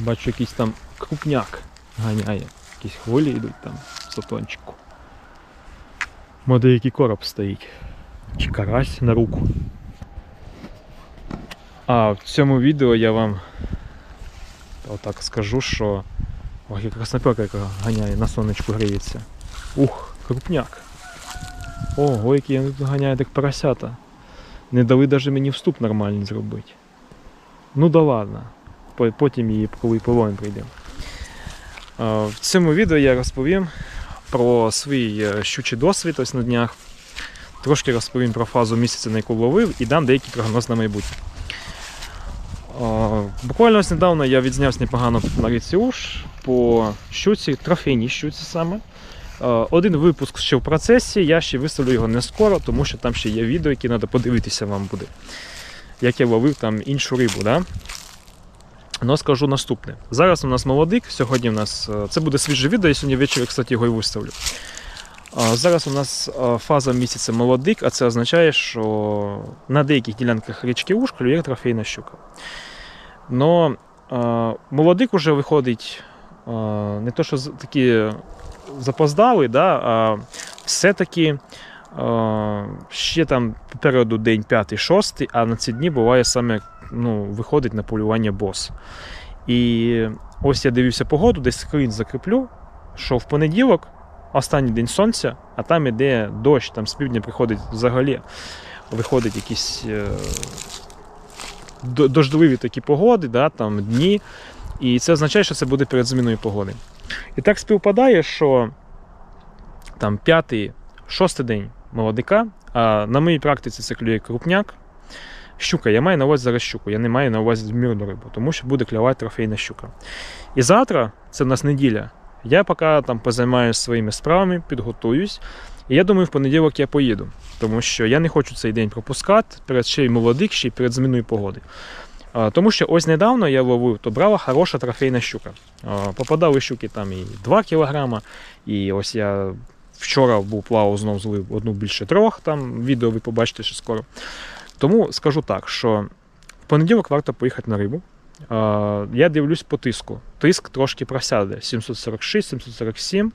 Бачу, якийсь там крупняк ганяє. Якісь хвилі йдуть там в сатончику. Може який короб стоїть. Чи карась на руку. А в цьому відео я вам отак скажу, що ой, яка краснопека, яка ганяє на сонечку гріється. Ух, крупняк. Ого, які вони тут ганяють як поросята. Не дали навіть мені вступ нормальний зробити. Ну да ладно. По- Потім її коли половин прийде. В цьому відео я розповім про свій е, щучий досвід ось на днях. Трошки розповім про фазу місяця, на яку ловив, і дам деякий прогноз на майбутнє. Буквально ось недавно я відзнявся непогано на річці Уж по щуці, трофейній щуці саме. Е, Один випуск ще в процесі, я ще виставлю його не скоро, тому що там ще є відео, які треба подивитися вам буде. Як я ловив там іншу рибу. Да? Ну, скажу наступне. Зараз у нас молодик, сьогодні у нас е, це буде свіже відео, я сьогодні ввечері, кстати, його і виставлю. Зараз у нас е, фаза місяця молодик, а це означає, що на деяких ділянках річки Уж клює трофейна щука. Но е, молодик уже виходить не то, що такі запоздали, да, а все-таки ще там попереду день 5-6, а на ці дні буває саме ну, виходить на полювання бос. І ось я дивився погоду, десь скрін закріплю, що в понеділок, останній день сонця, а там іде дощ, там з півдня приходить взагалі, виходить якісь е, дождливі такі погоди, да, там дні. І це означає, що це буде перед зміною погоди. І так співпадає, що там п'ятий, шостий день молодика, а на моїй практиці це клює крупняк. Щука, я маю на увазі зараз щуку, я не маю на увазі мірну рибу, тому що буде клювати трофейна щука. І завтра, це в нас неділя, я поки там позаймаюся своїми справами, підготуюсь. І я думаю, в понеділок я поїду, тому що я не хочу цей день пропускати перед ще й молодик, ще й перед зміною погоди. Тому що ось недавно я ловив, то брала хороша трофейна щука. Попадали щуки там і 2 кг, і ось я вчора був плавав знов злив одну більше трьох, там відео ви побачите ще скоро. Тому скажу так, що в понеділок варто поїхати на рибу. Я дивлюсь по тиску. Тиск трошки просяде 746-747,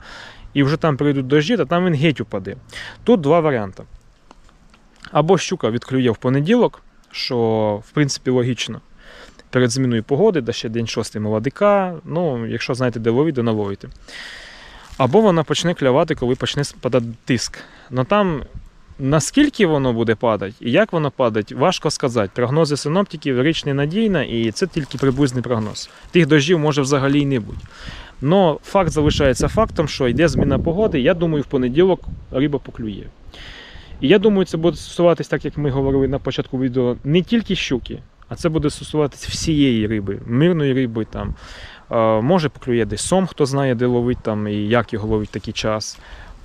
і вже там прийдуть дожді, та там він геть упаде. Тут два варіанти. Або щука відклює в понеділок, що в принципі логічно. Перед зміною погоди, да ще день шостий молодика. Ну, якщо знаєте, де ловити, то наловити. Або вона почне клювати, коли почне падати тиск. Ну там наскільки воно буде падати і як воно падать, важко сказати. Прогнози синоптиків річ ненадійна, і це тільки приблизний прогноз. Тих дощів може взагалі й не бути. Но факт залишається фактом, що йде зміна погоди. Я думаю, в понеділок риба поклює. І я думаю, це буде стосуватись, так як ми говорили на початку відео, не тільки щуки, а це буде стосуватись всієї риби, мирної риби там. Може поклює десь сом, хто знає, де ловить там і як його ловить такий час.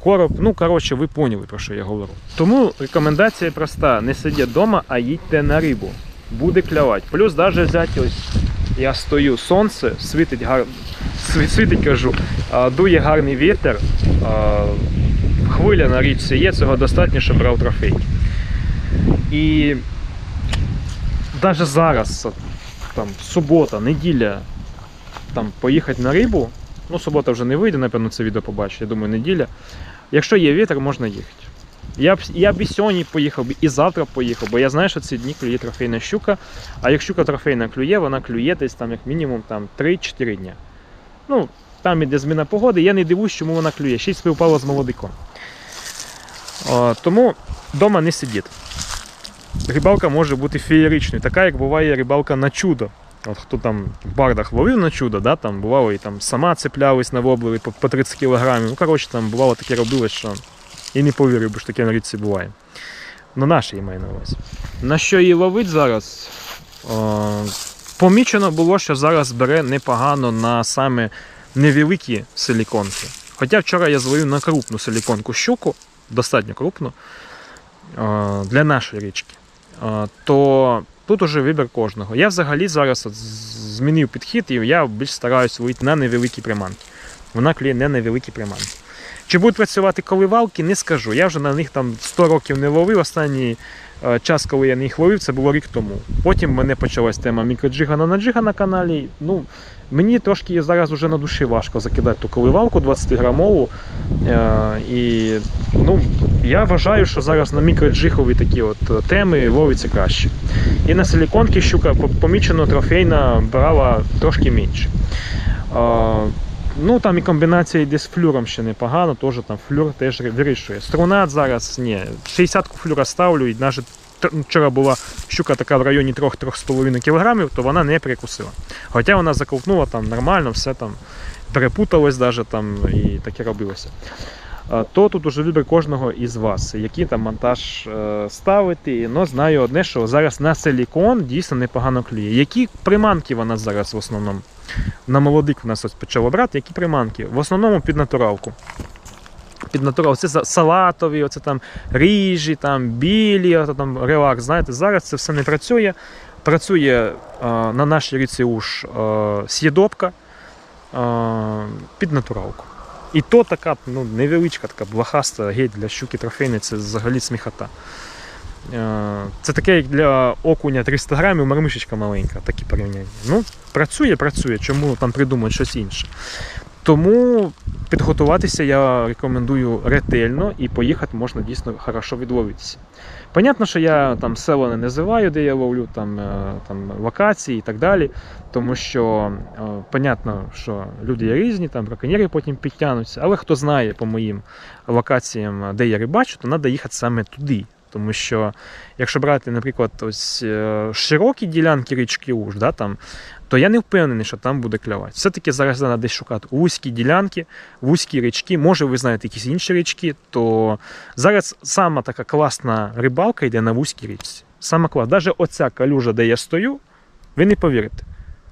Короб, ну коротше, ви поняли, про що я говорю. Тому рекомендація проста: не сидіть вдома, а їдьте на рибу. Буде клявати. Плюс навіть взяти ось я стою, сонце, світить гарно, світить, кажу, дує гарний вітер, хвиля на річці є, цього достатньо, щоб брав трофей. І навіть зараз, там, субота, неділя, там, поїхати на рибу, ну, субота вже не вийде, напевно, це відео побачить, я думаю, неділя. Якщо є вітер, можна їхати. Я б, я б і сьогодні поїхав, і завтра поїхав, бо я знаю, що ці дні клює трофейна щука. А як щука трофейна клює, вона клює десь там як мінімум там, 3-4 дня. Ну, там іде зміна погоди, я не дивуюсь, чому вона клює. Ще й співпало з молодиком. О, тому вдома не сидіть. Рибалка може бути феєричною, така, як буває рибалка на чудо. От хто там в бардах ловив на чудо, да, там бувало і там сама цеплялись на воблери по, по 30 кілограмів. Ну, коротше, там бувало таке робилось, що і не повірив, бо ж таке на річці буває. Ну, наше її маю на увазі. На що її ловить зараз? О, помічено було, що зараз бере непогано на саме невеликі силіконки. Хоча вчора я зловив на крупну силіконку щуку, достатньо крупну, для нашої річки. То тут уже вибір кожного. Я взагалі зараз от змінив підхід і я більш стараюсь вийти на невеликі приманки. Вона клює не невеликі приманки. Чи будуть працювати коливалки, не скажу. Я вже на них там 100 років не ловив. Останні Час, коли я не їх ловив, це було рік тому. Потім в мене почалась тема мікроджига на наджига на каналі. Ну, мені трошки зараз вже на душі важко закидати ту коливалку 20-грамову. Е, і ну, я вважаю, що зараз на мікроджигові такі от е, теми ловиться краще. І на силіконки щука по- помічено трофейна брала трошки менше. Ну там і комбінація йде з флюром ще непогано, теж там флюр теж вирішує. Струнат зараз ні. 60-ку флюра ставлю, і навіть вчора була щука така в районі 3-3,5 кг, то вона не перекусила. Хоча вона заковтнула там нормально, все там перепуталось навіть там і таке робилося. То тут уже вибір кожного із вас, який там монтаж е, ставити. Ну, знаю одне, що зараз на силікон дійсно непогано клює. Які приманки вона зараз в основному? На молодик в нас ось почало брати, які приманки? В основному під натуралку. Під натурал, це салатові, оце там ріжі, там білі, оце там релакс. Знаєте, зараз це все не працює. Працює е, на нашій ріці уж е, с'єдобка е, під натуралку. І то така ну, невеличка, така блахаста геть для щуки трофейної, це взагалі сміхота. Е, Це таке, як для окуня 300 грамів, мармишечка маленька, такі порівняння. Ну, працює, працює, чому там придумують щось інше. Тому підготуватися я рекомендую ретельно і поїхати можна дійсно хорошо відловитися. Понятно, що я там села не називаю, де я ловлю, там, е, там локації і так далі. Тому що е, понятно, що люди є різні, там браконьєри потім підтягнуться. Але хто знає по моїм локаціям, де я рибачу, то треба їхати саме туди. Тому що, якщо брати, наприклад, ось е, широкі ділянки річки Уж, да, там, то я не впевнений, що там буде клювати. Все-таки зараз треба десь шукати вузькі ділянки, вузькі річки. Може, ви знаєте якісь інші річки, то зараз сама така класна рибалка йде на вузькій річці. Сама класна. Навіть оця калюжа, де я стою, ви не повірите.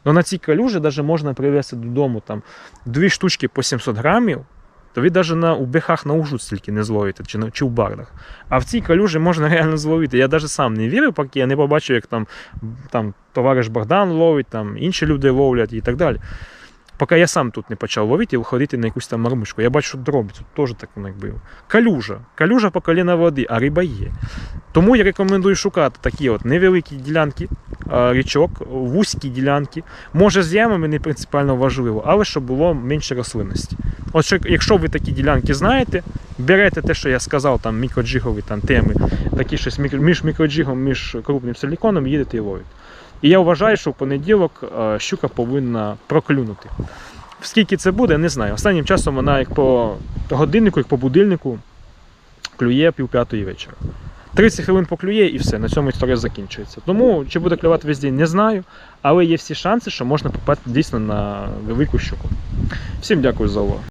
Но на цій калюжі навіть можна привезти додому там дві штучки по 700 грамів, то ви навіть на, у бехах на ужу стільки не зловите, чи, чи в бардах. А в цій калюжі можна реально зловити. Я навіть сам не вірив, поки я не побачив, як там, там товариш Богдан ловить, там інші люди ловлять і так далі. Поки я сам тут не почав ловити і виходити на якусь там мармишку. Я бачу, що дробі теж так якби. Калюжа. Калюжа по коліна води, а риба є. Тому я рекомендую шукати такі от невеликі ділянки річок, вузькі ділянки. Може з ямами не принципіально важливо, але щоб було менше рослинності. Що, якщо ви такі ділянки знаєте, берете те, що я сказав, там мікроджигові там, теми, такі щось між мікроджигом, між крупним силіконом, їдете і ловите. І я вважаю, що в понеділок е, щука повинна проклюнути. Скільки це буде, не знаю. Останнім часом вона як по годиннику, як по будильнику клює пів п'ятої вечора. 30 хвилин поклює і все, на цьому історія закінчується. Тому чи буде клювати весь день, не знаю. Але є всі шанси, що можна попасти дійсно на велику щуку. Всім дякую за увагу.